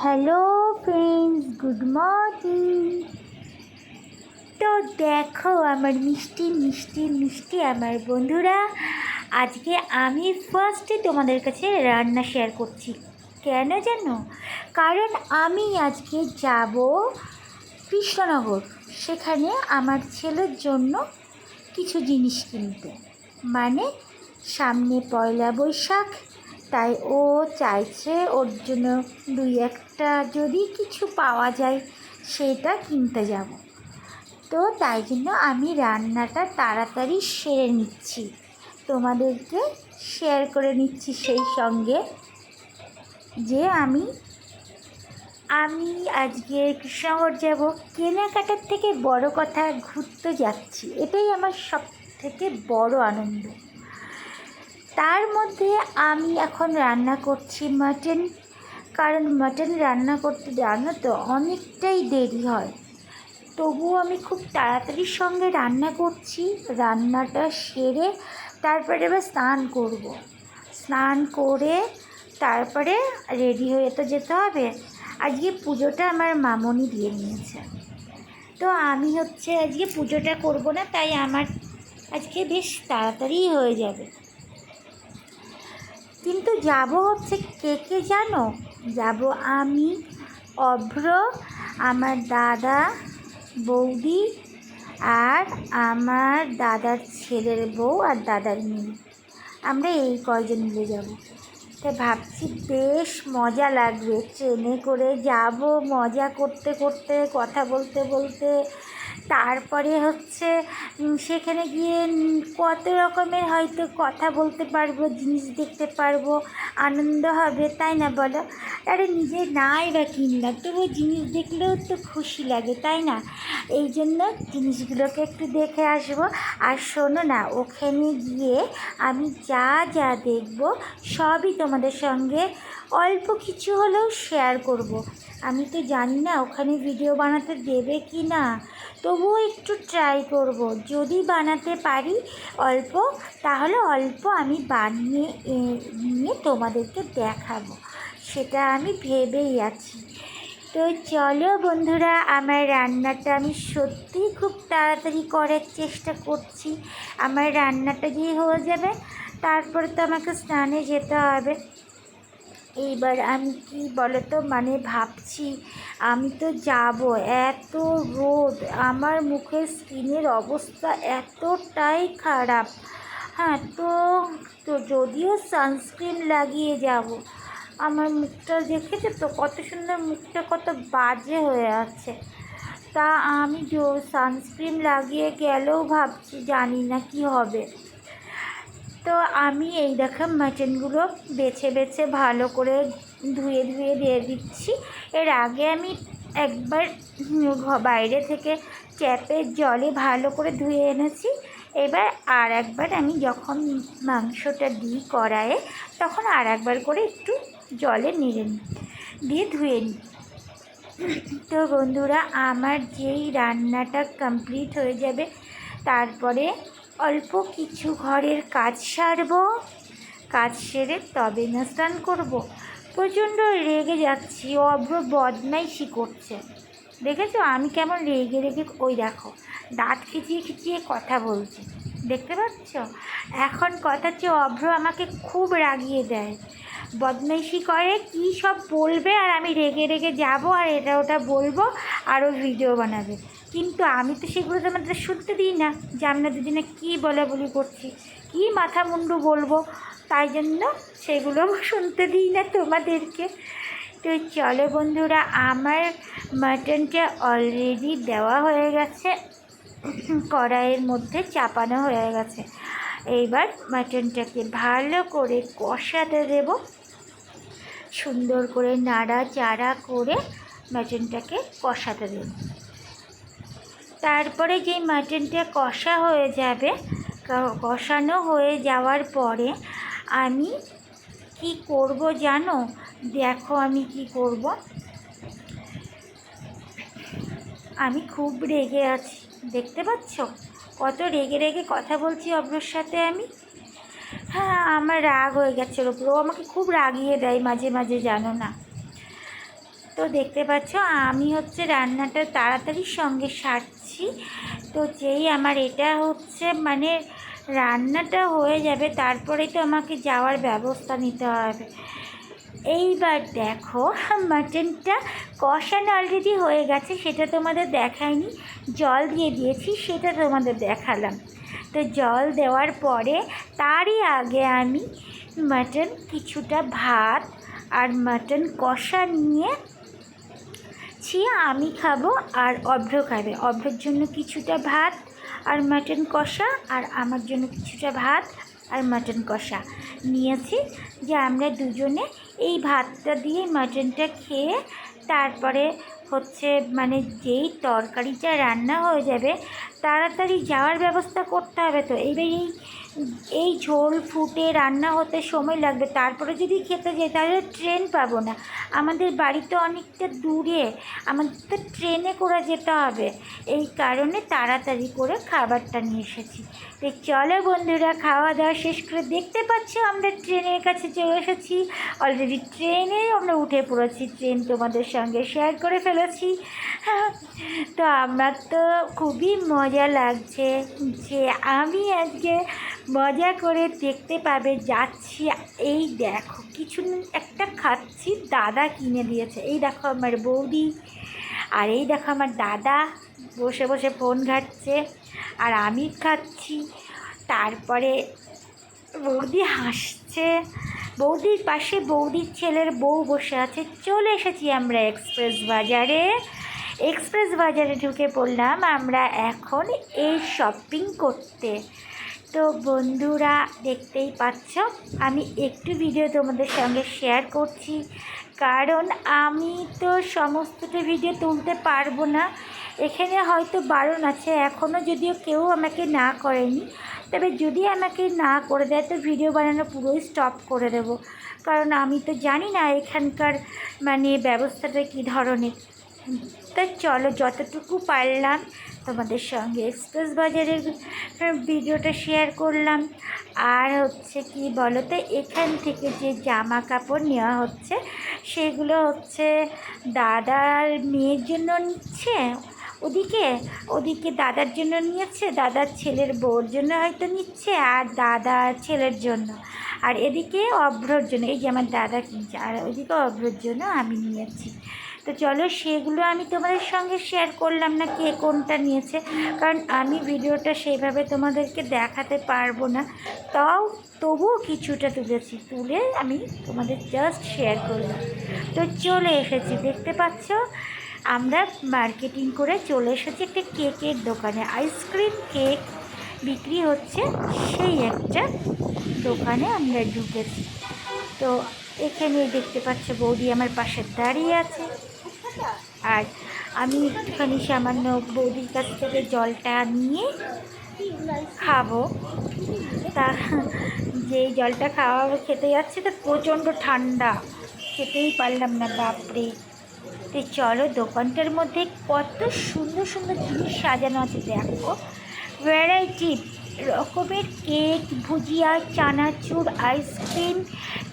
Hello friends good morning তো দেখো আমার মিষ্টি মিষ্টি মিষ্টি আমার বন্ধুরা, আজকে আমি ফার্স্টে তোমাদের কাছে রান্না শেয়ার করছি। কেন জানো? কারণ আমি আজকে যাব কৃষ্ণনগর। সেখানে আমার ছেলের জন্য কিছু জিনিস কিনতে। মানে সামনে পয়লা বৈশাখ তাই ও চাইছে ওর জন্য দুই একটা যদি কিছু পাওয়া যায়, সেটা কিনতে যাব। তো তাই জন্য আমি রান্নাটা তাড়াতাড়ি সেরে নিচ্ছি। তোমাদেরকে শেয়ার করে নিচ্ছি সেই সঙ্গে যে আমি আমি আজকে কৃষ্ণনগর যাব, কেনাকাটার থেকে বড় কথা ঘুরতে যাচ্ছি। এটাই আমার সব থেকে বড় আনন্দ। তার মধ্যে আমি এখন রান্না করছি মাটন। কারণ মাটন রান্না করতে জানো তো, অনেকটাই দেরি হয়। তবুও আমি খুব তাড়াতাড়ির সঙ্গে রান্না করছি। রান্নাটা সেরে তারপরে এবার স্নান করব। স্নান করে তারপরে রেডি হয়ে তো যেতে হবে। আজকে পুজোটা আমার মামনি দিয়ে নিয়েছে। তো আমি হচ্ছে আজকে পুজোটা করব না, তাই আমার আজকে বেশ তাড়াতাড়ি হয়ে যাবে। কিন্তু যাব হচ্ছে কে কে জানো? যাব আমি, অভ্র, আমার দাদা, বৌদি আর আমার দাদার ছেলের বউ আর দাদার মেয়ে। আমরা এই কয়জন মিলে যাব। তাই ভাবছি বেশ মজা লাগবে। ট্রেনে করে যাব, মজা করতে করতে, কথা বলতে বলতে তারপরে হচ্ছে সেখানে গিয়ে কত রকমের হয়তো কথা বলতে পারব, জিনিস দেখতে পারব, আনন্দ হবে, তাই না বলো? আরে নিজে নাই বা কিনলাম তবু জিনিস দেখলেও তো খুশি লাগে, তাই না? এই জন্য জিনিসগুলোকে একটু দেখে আসব। আর শোনো না, ওখানে গিয়ে আমি যা যা দেখব, সবই তোমাদের সঙ্গে অল্প কিছু হলেও শেয়ার করব। আমি তো জানি না, ওখানে ভিডিও বানাতে দেবে কি না তবুও একটু ট্রাই করব। যদি বানাতে পারি অল্প, তাহলে অল্প আমি বানিয়ে নিয়ে তোমাদেরকে দেখাবো। সেটা আমি ভেবেই আছি। তো চলো বন্ধুরা, আমার রান্নাটা আমি সত্যিই খুব তাড়াতাড়ি করার চেষ্টা করছি। আমার রান্নাটা দিয়ে হয়ে যাবে। তারপরে তো আমাকে স্নানে যেতে হবে। এইবার আমি কি বলতো? মানে ভাবছি, আমি তো যাব। এত রোদ, আমার মুখের স্কিনের অবস্থা এতটাই খারাপ। হ্যাঁ তো তো যদিও সানস্ক্রিন লাগিয়ে যাব। আমার মুখটা দেখেছ তো? কত সুন্দর মুখটা, কত বাজে হয়ে আছে। তা আমি সানস্ক্রিন লাগিয়ে গেলেও ভাবছি, জানি না কি হবে। তো আমি এই দেখো মাটনগুলো বেছে বেছে ভালো করে ধুয়ে ধুয়ে দিয়ে দিচ্ছি। এর আগে আমি একবার বাইরে থেকে ট্যাপের জলে ভালো করে ধুয়ে এনেছি। এবার আর একবার আমি যখন মাংসটা দিই কড়াইয়ে, তখন আর একবার করে একটু জলে নিয়ে নিই, দিয়ে ধুয়ে নিই। তো বন্ধুরা, আমার যেই রান্নাটা কমপ্লিট হয়ে যাবে, তারপরে অল্প কিছু ঘরের কাজ সারবো। কাজ সেরে তবে না স্নান করব। প্রচণ্ড রেগে যাচ্ছি, অভ্র বদমাইশি করছে। দেখেছ? আমি কেমন রেগে রেগে, ওই দেখো, দাঁত খিচিয়ে খিচিয়ে কথা বলছে। দেখতে পাচ্ছ? এখন কথা হচ্ছে, অভ্র আমাকে খুব রাগিয়ে দেয়। বদমাইশি করে, কী সব বলবে? আর আমি রেগে রেগে যাব, আর এটা ওটা বলব, আরও ভিডিও বানাবে। কিন্তু আমি তো সেগুলো তোমাদের শুনতে দিই না যে আমরা দুজনে কী বলা বলি করছি। কী মাথা মুন্ডু বলব? তাই জন্য সেগুলো শুনতে দিই না তোমাদেরকে। তো চলো বন্ধুরা, আমার মাটনটা অলরেডি দেওয়া হয়ে গেছে। কড়াইয়ের মধ্যে চাপানো হয়ে গেছে। এইবার মাটনটাকে ভালো করে কষাতে দেব। সুন্দর করে নাড়া চাড়া করে মাটনটাকে কষাতে দেব। তারপরে যে মাটনটা কষা হয়ে যাবে কষানো হয়ে যাওয়ার পরে আমি কি করব জানো? দেখো আমি কি করব। আমি খুব রেগে আছি, দেখতে পাচ্ছ? কত রেগে রেগে কথা বলছি অব্রর সাথে আমি। হ্যাঁ আমার রাগ হয়ে গেছে ওর উপর। ও আমাকে খুব রাগিয়ে দেয়, মাঝে মাঝে জানো না। তো দেখতে পাচ্ছ, আমি হচ্ছে রান্নাটা তাড়াতাড়ির সঙ্গে সারছি। তো যেই আমার এটা হচ্ছে মানে রান্নাটা হয়ে যাবে তারপরেই তো আমাকে যাওয়ার ব্যবস্থা নিতে হবে। এইবার দেখো, মাটনটা কষানো অলরেডি হয়ে গেছে, সেটা তোমাদের দেখায়নি জল দিয়ে দিয়েছি, সেটা তোমাদের দেখালাম। তো জল দেওয়ার পরে তারই আগে আমি মাটন কিছুটা ভাত আর মাটন কষা নিয়ে ছি আমি খাব আর অভ্র খাবে। অভ্রের জন্য কিছুটা ভাত আর মাটন কষা আর আমার জন্য কিছুটা ভাত আর মাটন কষা। নিয়েছি যে আমরা দুজনে এই ভাতটা দিয়ে মাটনটা খেয়ে তারপরে হচ্ছে মানে যেই তরকারিটা রান্না হয়ে যাবে তাড়াতাড়ি যাওয়ার ব্যবস্থা করতে হবে তো। এইবার এই এই ঝোল, ফুটে রান্না হতে সময় লাগবে। তারপরে যদি খেতে যাই, তাহলে ট্রেন পাবো না। আমাদের বাড়ি তো অনেকটা দূরে। আমাদের তো ট্রেনে করে যেতে হবে। এই কারণে তাড়াতাড়ি করে খাবারটা নিয়ে এসেছি। তো চলো বন্ধুরা, খাওয়া দাওয়া শেষ করে দেখতে পাচ্ছ, আমরা ট্রেনের কাছে চলে এসেছি। অলরেডি ট্রেনে আমরা উঠে পড়েছি। ট্রেন তোমাদের সঙ্গে শেয়ার করে ফেলেছি। তো আমার তো খুবই মজা লাগছে যে আমি আজকে মজা করে দেখতে পাবে, যাচ্ছি। এই দেখো, কিছু একটা খাচ্ছি, দাদা কিনে দিয়েছে। এই দেখো আমার বৌদি, আর এই দেখো আমার দাদা বসে বসে ফোন ঘাটছে, আর আমি খাচ্ছি। তারপরে বৌদি হাসছে। বৌদির পাশে বৌদির ছেলের বউ বসে আছে। চলে এসেছি আমরা এক্সপ্রেস বাজারে। এক্সপ্রেস বাজারে ঢুকে পড়লাম। আমরা এখন এই শপিং করতে। তো বন্ধুরা, দেখতেই পাচ্ছ, আমি একটু ভিডিও তোমাদের সঙ্গে শেয়ার করছি। কারণ আমি তো সমস্তটা ভিডিও তুলতে পারব না। এখানে হয়তো বারণ আছে এখনও যদিও কেউ আমাকে না করেনি। তবে যদি আমাকে না করে দেয়, তো ভিডিও বানানো পুরোই স্টপ করে দেব। কারণ আমি তো জানি না এখানকার মানে ব্যবস্থাটা কী ধরনের। তা চলো যতটুকু পারলাম তোমাদের সঙ্গে এক্সপ্রেস বাজারের ভিডিওটা শেয়ার করলাম। আর হচ্ছে কি বলো তো এখান থেকে যে জামা কাপড় নেওয়া হচ্ছে, সেগুলো হচ্ছে দাদার মেয়ের জন্য নিচ্ছে। ওদিকে ওদিকে দাদার জন্য নিয়েছে, দাদার ছেলের বউর জন্য হয়তো নিচ্ছে, আর দাদার ছেলের জন্য। আর এদিকে অভ্রর জন্য, এই যে আমার দাদা কিনছে, আর ওদিকে অভ্রর জন্য আমি নিয়েছি। তো চলো সেগুলো আমি তোমাদের সঙ্গে শেয়ার করলাম না কে কোনটা নিয়েছে। কারণ আমি ভিডিওটা সেইভাবে তোমাদেরকে দেখাতে পারব না। তাও তবুও কিছুটা তুলেছি, তুলে আমি তোমাদের জাস্ট শেয়ার করলাম। তো চলে এসেছি, দেখতে পাচ্ছ? আমরা মার্কেটিং করে চলে এসেছি একটা কেকের দোকানে। আইসক্রিম কেক বিক্রি হচ্ছে সেই একটা দোকানে আমরা ঢুকেছি। তো এখানে দেখতে পাচ্ছ বৌদি আমার পাশে দাঁড়িয়ে আছে। আর আমি একটুখানি সামান্য বৌদির কাছ থেকে জলটা নিয়ে খাব। তা যেই জলটা খাওয়া খেতে যাচ্ছে তো প্রচণ্ড ঠান্ডা। খেতেই পারলাম না, বাপরে। তো চলো, দোকানটার মধ্যে কত সুন্দর সুন্দর জিনিস সাজানো আছে, দেখো। ভ্যারাইটি রকমের cake, bhujia, chanachur, ice cream,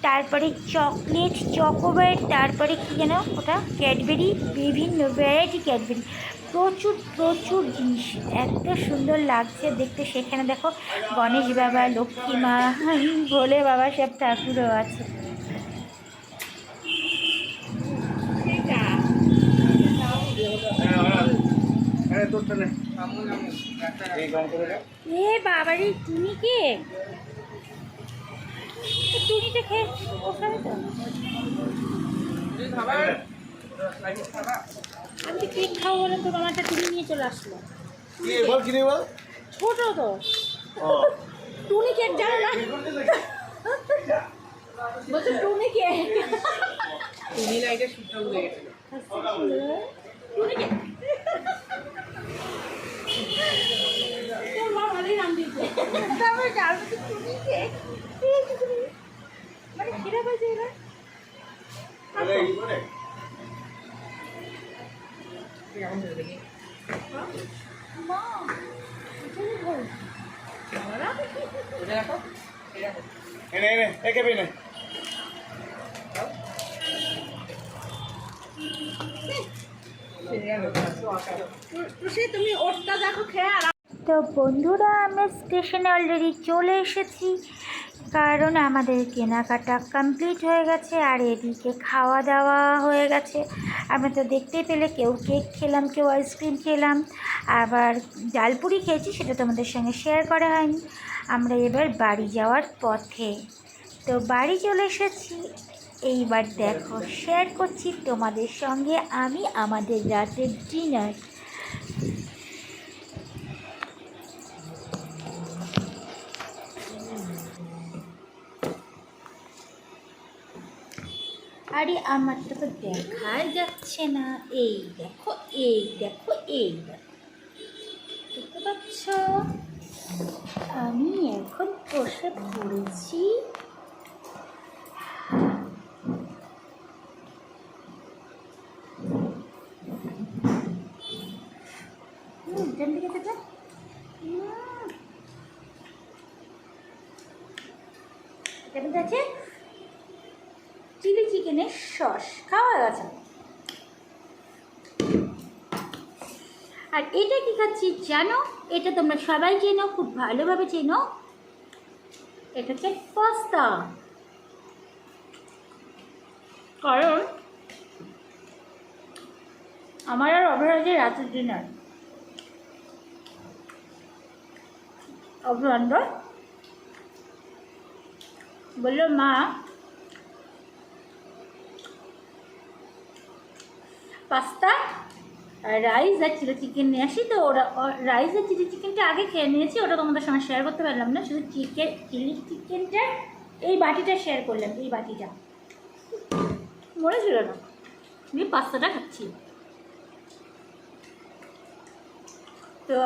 তারপরে চকলেট, চকোবার, তারপরে কী যেন ওটা? ক্যাডবেরি, বিভিন্ন ভ্যারাইটি ক্যাডবেরি। প্রচুর প্রচুর জিনিস। এত সুন্দর লাগছে দেখতে। সেখানে দেখো গণেশ বাবা, লক্ষ্মী মা ভোলে বাবা সব ঠাকুরও আছে। এ বাবারে তুমি কে? টুনিটা খেয়ে ওখানে আমি তো কেক খাব বলে তো মামাটা টুনি নিয়ে চলে আসলো। বল কি বল? ছোট তো। টুনি কেক জানো না? বলছে টুনি কেক। তুমি গেছে টুনি কেক তোর মা ভালোই নাম দিয়েছে তারপরে জানো তো টুনি কেক মানে এরা। মা এনে এনে একে বিনে তুমি ওরটা দেখো খেয়ে তো বন্ধুরা আমরা স্টেশনে অলরেডি চলে এসেছি। কারণ আমাদের কেনাকাটা কমপ্লিট হয়ে গেছে আর এদিকে খাওয়া দাওয়া হয়ে গেছে। আমরা তো দেখতেই পেলে কেউ কেক খেলাম, কেউ আইসক্রিম খেলাম। আবার ডালপুরি খেয়েছি, সেটা তোমাদের সঙ্গে শেয়ার করা হয়নি। আমরা এবার বাড়ি যাওয়ার পথে। তো বাড়ি চলে এসেছি। এইবার দেখো শেয়ার করছি তোমাদের সঙ্গে আমি আমাদের রাতের ডিনার আরে আমার তো দেখাই যাচ্ছে না। এই দেখো এই দেখো এই দেখো। দেখতে পাচ্ছ? আমি এখন বসে পড়েছি। ডান। কেমন আছে? চিকেনের সস। খাওয়া গেছে। আর এটা কি খাচ্ছি জানো? এটা তোমরা সবাই চেনো, খুব ভালোভাবে চেনো। এটা হচ্ছে পাস্তা। কারণ আমার আর অভরাজে রাতের ডিনার অভরান্ড বলল, মা পাস্তা রাইস আর চিলি চিকেন নিয়ে আসি। তো ওরা রাইস আর চিলি চিকেনটা আগে খেয়ে নিয়েছি, ওটা তোমাদের সঙ্গে শেয়ার করতে পারলাম না। শুধু চিকেন চিলি চিকেনটা এই বাটিটা শেয়ার করলাম, এই বাটিটা। মনে ছিল না। আমি পাস্তাটা খাচ্ছি। তো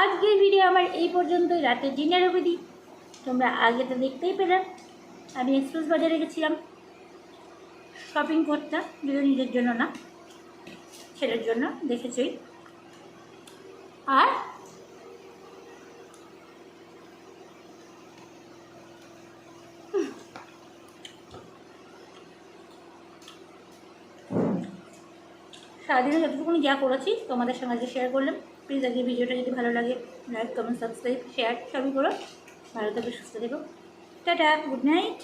আজকের ভিডিও আমার এই পর্যন্তই। রাতের ডিনার অবধি তোমরা আগে তো দেখতেই পেলে। আমি এক্সপ্রেস বাজারে গেছিলাম। শপিং করতে যদি নিজের জন্য না। ছেলের জন্য দেখেছই আর সারাদিনে যতটুকুনি যা করেছি তোমাদের সঙ্গে আজকে শেয়ার করলাম। প্লিজ আজকে ভিডিওটা যদি ভালো লাগে লাইক কমেন্ট সাবস্ক্রাইব শেয়ার সবই করো। ভালো থাকবে, সুস্থ থেকো। Tata good night